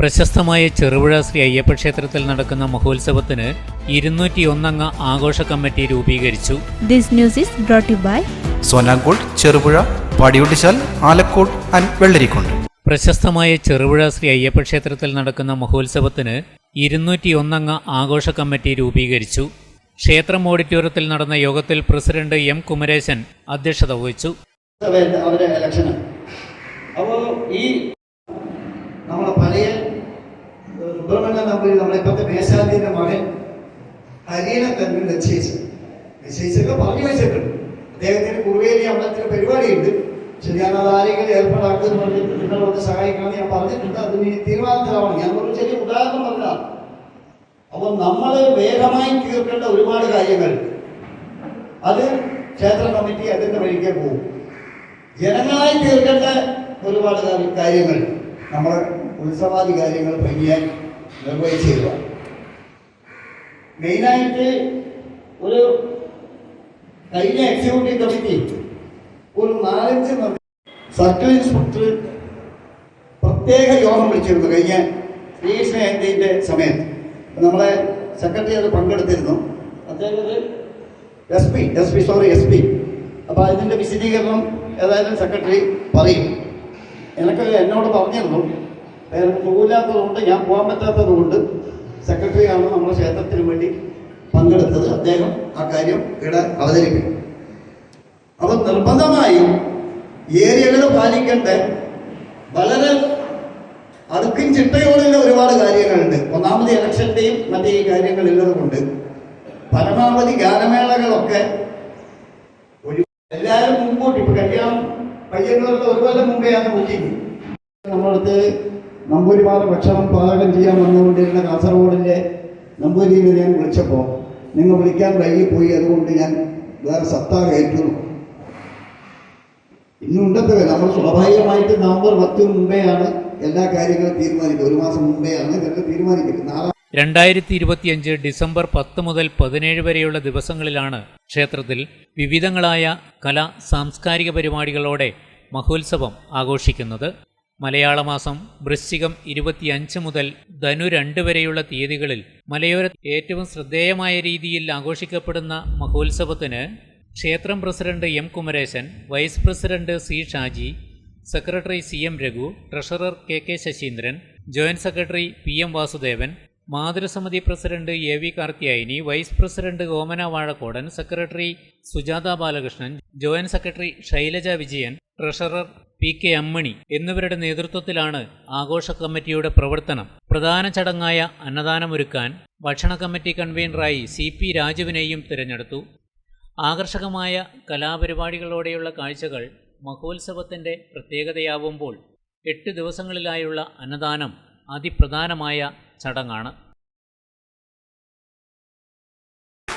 പ്രശസ്തമായ ചെറുപുഴ ശ്രീ അയ്യപ്പ ക്ഷേത്രത്തിൽ നടക്കുന്ന മഹോത്സവത്തിന് ഇരുന്നൂറ്റി ഒന്നംഗ ആഘോഷ കമ്മിറ്റി രൂപീകരിച്ചു. This news is brought to you by സോനാങ്കോട് ചെറുപുഴ പടിയുട്ടിശാൽ ആലക്കോട് ആൻഡ് വെള്ളരിക്കുണ്ട്. പ്രശസ്തമായ ചെറുപുഴ ശ്രീ അയ്യപ്പ ക്ഷേത്രത്തിൽ നടക്കുന്ന മഹോത്സവത്തിന് ഇരുന്നൂറ്റി ഒന്നംഗ ആഘോഷ കമ്മിറ്റി രൂപീകരിച്ചു. ക്ഷേത്രം ഓഡിറ്റോറിയത്തിൽ നടന്ന യോഗത്തിൽ പ്രസിഡന്റ് എം കുമരേശൻ അധ്യക്ഷത വഹിച്ചു. അവരെ ഇലക്ഷന്. അപ്പോൾ ഈ സുബ്രഹ്മണ്യ നമ്പൂരി നമ്മളെ ഇപ്പോഴത്തെ മേശാന്തിന്റെ മകൻ ഹരിയനെ തന്നെ നിശ്ചയിച്ചു. നിശ്ചയിച്ചൊക്കെ പറഞ്ഞു വെച്ചിട്ടുണ്ട്. അദ്ദേഹത്തിന്റെ കുറുവേലി അമ്പലത്തിന് പരിപാടിയുണ്ട്. പക്ഷെ ഞാൻ അത് ആരെങ്കിലും ഏർപ്പാടാക്കുന്നത് പറഞ്ഞിട്ട് നിങ്ങളൊന്ന് ഞാൻ പറഞ്ഞിട്ടുണ്ട്. അതിന് തീരുമാനത്തിലാവണം. ഞാൻ ഒരു ചെറിയ ഉദാഹരണം പറഞ്ഞതാണ് അപ്പോൾ നമ്മൾ വേഗമായി തീർക്കേണ്ട ഒരുപാട് കാര്യങ്ങൾ. അത് ക്ഷേത്ര കമ്മിറ്റി അതിന്റെ വഴിക്ക് പോകും. ജനങ്ങളായി തീർക്കേണ്ട ഒരുപാട് കാര്യങ്ങൾ. നമ്മൾ ഉത്സവാദി കാര്യങ്ങൾ ഭംഗിയായി നിർവഹിച്ചിരുക മെയിനായിട്ട് ഒരു കഴിഞ്ഞ എക്സിക്യൂട്ടീവ് കമ്മിറ്റി ഒരു നാലഞ്ച് സർക്കിൾ ഇൻസ്പെക്ടർ പ്രത്യേക യോഗം വിളിച്ചിരുന്നു കഴിഞ്ഞ ശ്രീകൃഷ്ണ ജയന്തിന്റെ സമയത്ത്. നമ്മളെ സെക്രട്ടറി അത് പങ്കെടുത്തിരുന്നു. അദ്ദേഹം S P S P sorry S P അപ്പോൾ അതിന്റെ വിശദീകരണം ഏതായാലും സെക്രട്ടറി പറയും. എനിക്ക് എന്നോട് പറഞ്ഞിരുന്നു. എനിക്ക് സുഖമില്ലാത്തതുകൊണ്ട് ഞാൻ പോകാൻ പറ്റാത്തതുകൊണ്ട് സെക്രട്ടറിയാണ് നമ്മുടെ ക്ഷേത്രത്തിന് വേണ്ടി പങ്കെടുത്തത്. അദ്ദേഹം ആ കാര്യം ഇവിടെ അവതരിപ്പിക്കും. അപ്പൊ നിർബന്ധമായും ഏരിയകൾ പാലിക്കേണ്ട വളരെ അടുക്കും ചിട്ടയോടുള്ള ഒരുപാട് കാര്യങ്ങളുണ്ട്. ഒന്നാമത് ഇലക്ഷന്റെയും മറ്റേ ഈ കാര്യങ്ങളുള്ളത് കൊണ്ട് പരമാവധി ഗാനമേളകളൊക്കെ ഒരു എല്ലാവരും മുമ്പോട്ട്. ഇപ്പൊ കല്യാണം പയ്യന്നൂർക്ക് ഒരു കൊല്ലം ആണ് ബുക്കിംഗ് നമ്മളടുത്ത് നമ്പൂരിമാരെ ഭക്ഷണം പാചകം ചെയ്യാൻ വന്നുകൊണ്ടിരുന്ന കാസർഗോഡിന്റെ നമ്പൂരിയിൽ ഞാൻ വിളിച്ചപ്പോൾ നിങ്ങൾ വിളിക്കാൻ വൈകിപ്പോയി അതുകൊണ്ട് ഞാൻ വേറെ സത്താ കയറ്റുന്നു. ഇന്നുണ്ടത് നമ്മൾ സ്വാഭാവികമായിട്ട് നവംബർ പത്തിന് മുമ്പെയാണ് എല്ലാ കാര്യങ്ങളും തീരുമാനിക്കുന്നത്. ഒരു മാസം മുമ്പെയാണ് ഇതൊക്കെ തീരുമാനിക്കുന്നത്. നാളെ രണ്ടായിരത്തി ഇരുപത്തിയഞ്ച് ഡിസംബർ പത്ത് മുതൽ പതിനേഴ് വരെയുള്ള ദിവസങ്ങളിലാണ് ക്ഷേത്രത്തിൽ വിവിധങ്ങളായ കലാ സാംസ്കാരിക പരിപാടികളോടെ മഹോത്സവം ആഘോഷിക്കുന്നത്. മലയാള മാസം വൃശ്ചികം ഇരുപത്തിയഞ്ച് മുതൽ ധനു രണ്ട് വരെയുള്ള തീയതികളിൽ മലയോര ഏറ്റവും ശ്രദ്ധേയമായ രീതിയിൽ ആഘോഷിക്കപ്പെടുന്ന മഹോത്സവത്തിന് ക്ഷേത്രം president M Kumaresan vice president C Shaji secretary C M Raghu treasurer K K Sasheendran joint secretary P M Vasudevan മാതൃസമിതി president A V Karthiyayini vice president Omana Vazhakkodan secretary Sujatha Balakrishnan joint secretary Shailaja Vijayan treasurer P K Ammini എന്നിവരുടെ നേതൃത്വത്തിലാണ് ആഘോഷ കമ്മിറ്റിയുടെ പ്രവർത്തനം. പ്രധാന ചടങ്ങായ അന്നദാനമൊരുക്കാൻ ഭക്ഷണ committee കൺവീനറായി സി പി രാജുവിനെയും തിരഞ്ഞെടുത്തു. ആകർഷകമായ കലാപരിപാടികളോടെയുള്ള കാഴ്ചകൾ മഹോത്സവത്തിന്റെ പ്രത്യേകതയാവുമ്പോൾ എട്ട് ദിവസങ്ങളിലായുള്ള അന്നദാനം അതിപ്രധാനമായ ചടങ്ങാണ്.